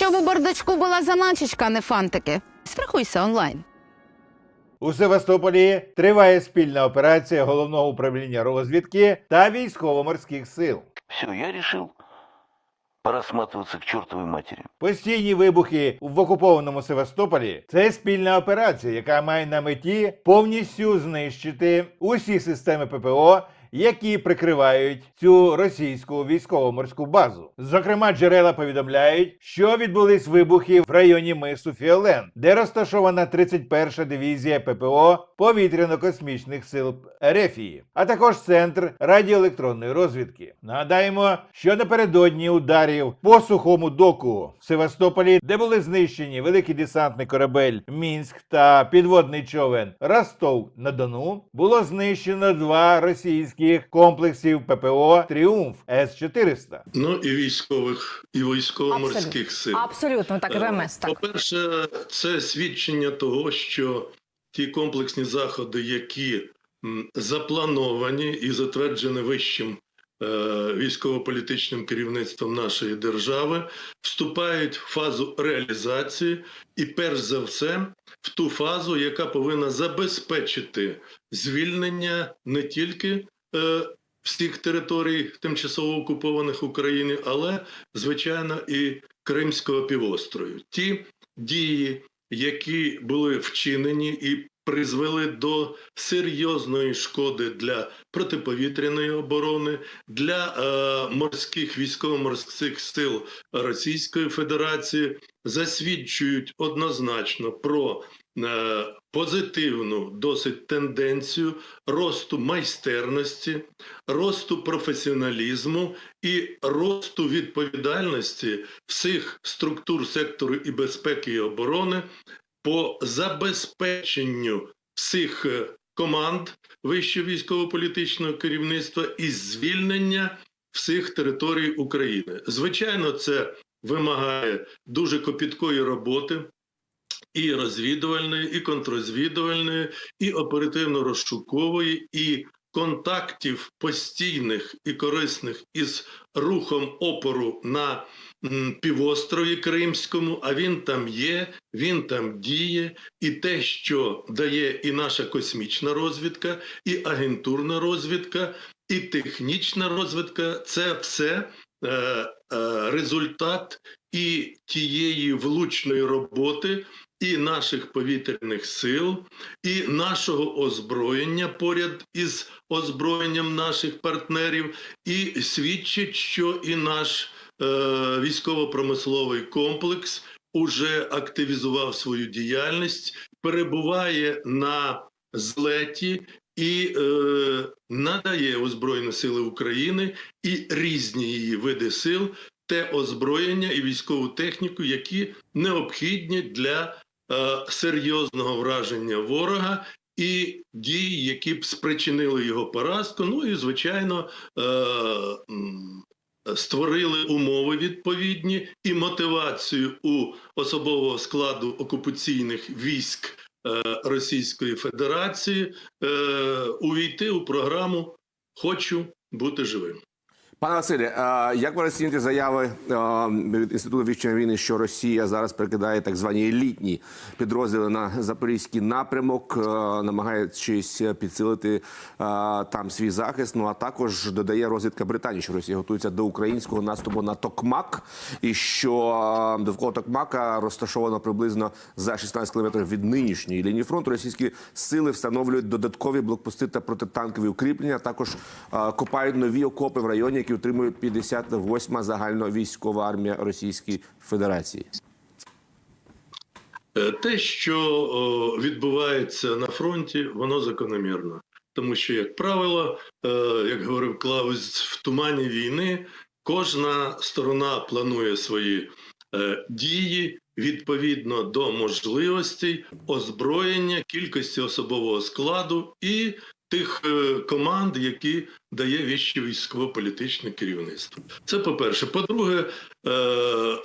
Щоб у бардачку була заначечка, а не фантики. Страхуйся онлайн. У Севастополі триває спільна операція головного управління розвідки та військово-морських сил. Все, я решил пора сматываться к чертовой матери. Постійні вибухи в окупованому Севастополі це спільна операція, яка має на меті повністю знищити усі системи ППО, які прикривають цю російську військово-морську базу. Зокрема, джерела повідомляють, що відбулись вибухи в районі мису Фіолен, де розташована 31-ша дивізія ППО повітряно-космічних сил Ерефії, а також центр радіоелектронної розвідки. Нагадаємо, що напередодні ударів по сухому доку в Севастополі, де були знищені великий десантний корабель Мінськ та підводний човен Ростов на Дону, було знищено два російських комплексів ППО Тріумф С-400. Ну і військових, і військово-морських сил. Абсолютно так, Е, ВМС, так. По-перше, це свідчення того, що ті комплексні заходи, які заплановані і затверджені вищим е, військово-політичним керівництвом нашої держави, вступають в фазу реалізації, і перш за все в ту фазу, яка повинна забезпечити звільнення не тільки всіх територій тимчасово окупованих України, але звичайно і Кримського півострою. Ті дії, які були вчинені і призвели до серйозної шкоди для протиповітряної оборони, для е, морських військово-морських сил Російської Федерації, засвідчують однозначно про е, позитивну досить тенденцію росту майстерності, росту професіоналізму і росту відповідальності всіх структур сектору і безпеки і оборони по забезпеченню всіх е, команд вищого військово-політичного керівництва і звільнення всіх територій України. Звичайно, це вимагає дуже копіткої роботи. І розвідувальної, і контрозвідувальної, і оперативно-розшукової, і контактів постійних і корисних із рухом опору на півострові Кримському. А він там є, він там діє, і те, що дає і наша космічна розвідка, і агентурна розвідка, і технічна розвідка це все е, е, результат і тієї влучної роботи і наших повітряних сил, і нашого озброєння поряд із озброєнням наших партнерів, і свідчить, що і наш е, військово-промисловий комплекс уже активізував свою діяльність, перебуває на злеті і е, надає у Збройні Сили України і різні її види сил те озброєння і військову техніку, які необхідні для е, серйозного враження ворога і дій, які б спричинили його поразку. Ну і звичайно. Е, Створили умови відповідні і мотивацію у особового складу окупаційних військ е, Російської Федерації е, увійти у програму Хочу бути живим. Пане Василе, а як ви розцінюєте заяви від інституту вивчення війни, що Росія зараз перекидає так звані елітні підрозділи на запорізький напрямок, намагаючись підсилити там свій захист? Ну а також додає розвідка Британії, що Росія готується до українського наступу на Токмак, і що довкола Токмака розташовано приблизно за 16 кілометрів від нинішньої лінії фронту. Російські сили встановлюють додаткові блокпости та протитанкові укріплення. Також а, копають нові окопи в районі, які утримує 58-ма загальновійськова армія Російської Федерації. Е, Те, що відбувається на фронті, воно закономірно. Тому що, як правило, е, як говорив Клаус, в тумані війни кожна сторона планує свої е, дії відповідно до можливостей озброєння, кількості особового складу і тих е, команд, які дає віще військово-політичне керівництво. Це по-перше. По-друге, е,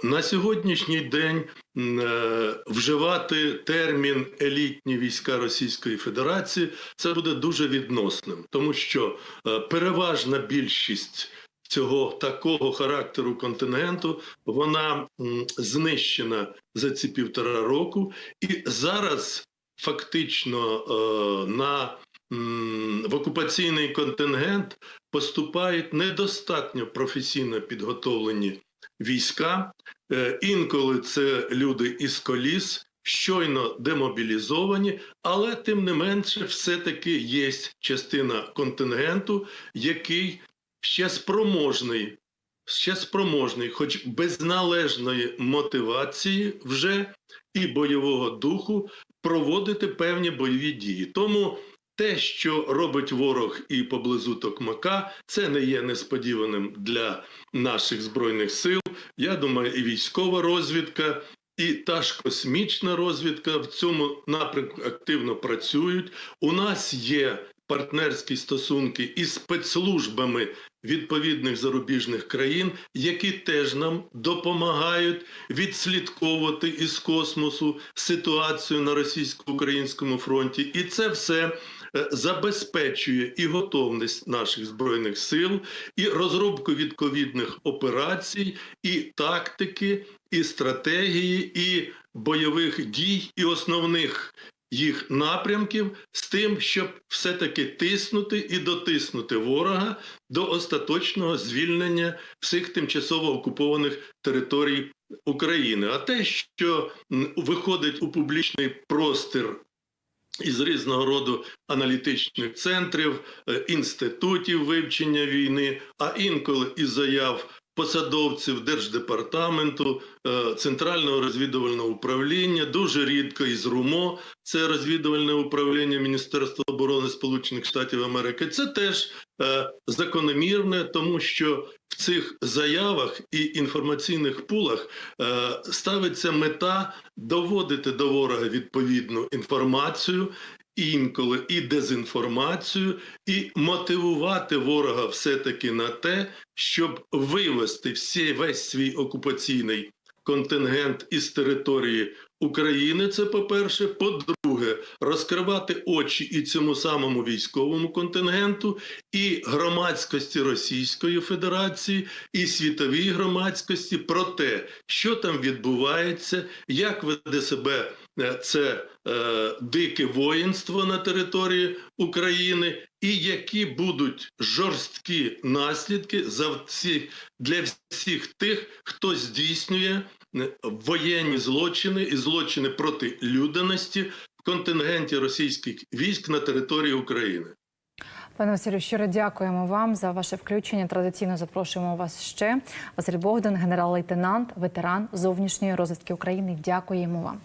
на сьогоднішній день е, вживати термін елітні війська Російської Федерації це буде дуже відносним, тому що переважна більшість цього такого характеру контингенту вона знищена за ці півтора року, і зараз фактично е, в окупаційний контингент поступають недостатньо професійно підготовлені війська. Е, Інколи це люди із коліс, щойно демобілізовані, але тим не менше, все-таки є частина контингенту, який ще спроможний, ще спроможний, хоч без належної мотивації вже і бойового духу проводити певні бойові дії. Тому те, що робить ворог і поблизу Токмака, це не є несподіваним для наших збройних сил. Я думаю, і військова розвідка, і та ж космічна розвідка в цьому напрямку активно працюють. У нас є партнерські стосунки із спецслужбами відповідних зарубіжних країн, які теж нам допомагають відслідковувати із космосу ситуацію на російсько-українському фронті, і це все забезпечує і готовність наших збройних сил, і розробку відповідних операцій, і тактики, і стратегії, і бойових дій, і основних їх напрямків з тим, щоб все-таки тиснути і дотиснути ворога до остаточного звільнення всіх тимчасово окупованих територій України. А те, що виходить у публічний простір із різного роду аналітичних центрів, е, інститутів вивчення війни, а інколи і заяв посадовців Держдепартаменту, е, Центрального розвідувального управління, дуже рідко із РУМО, це розвідувальне управління Міністерства оборони Сполучених Штатів Америки. Це теж е, закономірне, тому що в цих заявах і інформаційних пулах е, ставиться мета доводити до ворога відповідну інформацію. Інколи і дезінформацію, і мотивувати ворога все-таки на те, щоб вивести всі, весь свій окупаційний контингент із території України. Це по-перше. По-друге, розкривати очі і цьому самому військовому контингенту, і громадськості Російської Федерації, і світовій громадськості про те, що там відбувається, як веде себе це е, дике воїнство на території України, і які будуть жорсткі наслідки за всі, для всіх тих, хто здійснює е, воєнні злочини і злочини проти людяності в контингенті російських військ на території України. Пане Василю, щиро дякуємо вам за ваше включення. Традиційно запрошуємо вас ще. Василь Богдан, генерал-лейтенант, ветеран зовнішньої розвідки України. Дякуємо вам.